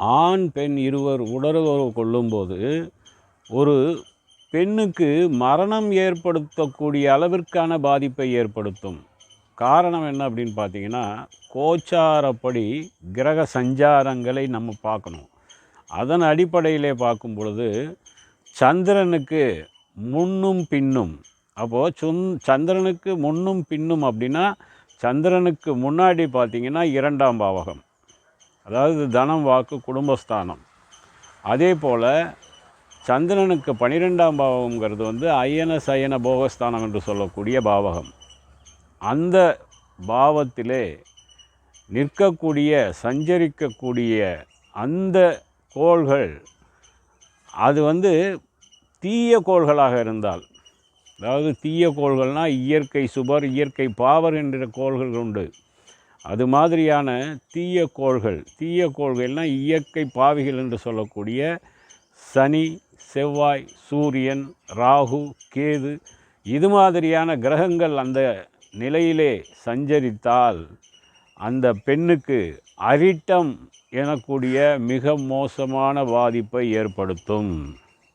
ஆண் பெண் இருவர் உடலுறவு கொள்ளும்போது ஒரு பெண்ணுக்கு மரணம் ஏற்படுத்தக்கூடிய அளவிற்கான பாதிப்பை ஏற்படுத்தும். காரணம் என்ன அப்படின்னு பார்த்தீங்கன்னா கோச்சாரப்படி கிரக சஞ்சாரங்களை நம்ம பார்க்கணும். அதன் அடிப்படையிலே பார்க்கும் பொழுது சந்திரனுக்கு முன்னும் பின்னும் அப்போது சுந் சந்திரனுக்கு முன்னும் பின்னும் அப்படின்னா சந்திரனுக்கு முன்னாடி பார்த்தீங்கன்னா இரண்டாம் பாவகம். அதாவது தனம் வாக்கு குடும்பஸ்தானம். அதே போல் சந்திரனுக்கு பனிரெண்டாம் பாவகங்கிறது வந்து அயன சயன போகஸ்தானம் என்று சொல்லக்கூடிய பாவகம். அந்த பாவத்திலே நிற்கக்கூடிய சஞ்சரிக்கக்கூடிய அந்த கோள்கள் அது வந்து தீய கோள்களாக இருந்தால் அதாவது தீய கோள்கள்னால் இயற்கை சுபர் இயற்கை பாவர் என்ற கோள்கள் உண்டு. அது மாதிரியான தீய கோள்கள் தீய கோள்கள்னால் இயற்கை பாவிகள் என்று சொல்லக்கூடிய சனி செவ்வாய் சூரியன் ராகு கேது இது மாதிரியான கிரகங்கள் அந்த நிலையிலே சஞ்சரித்தால் அந்த பெண்ணுக்கு அரிட்டம் எனக்கூடிய மிக மோசமான பாதிப்பை ஏற்படுத்தும்.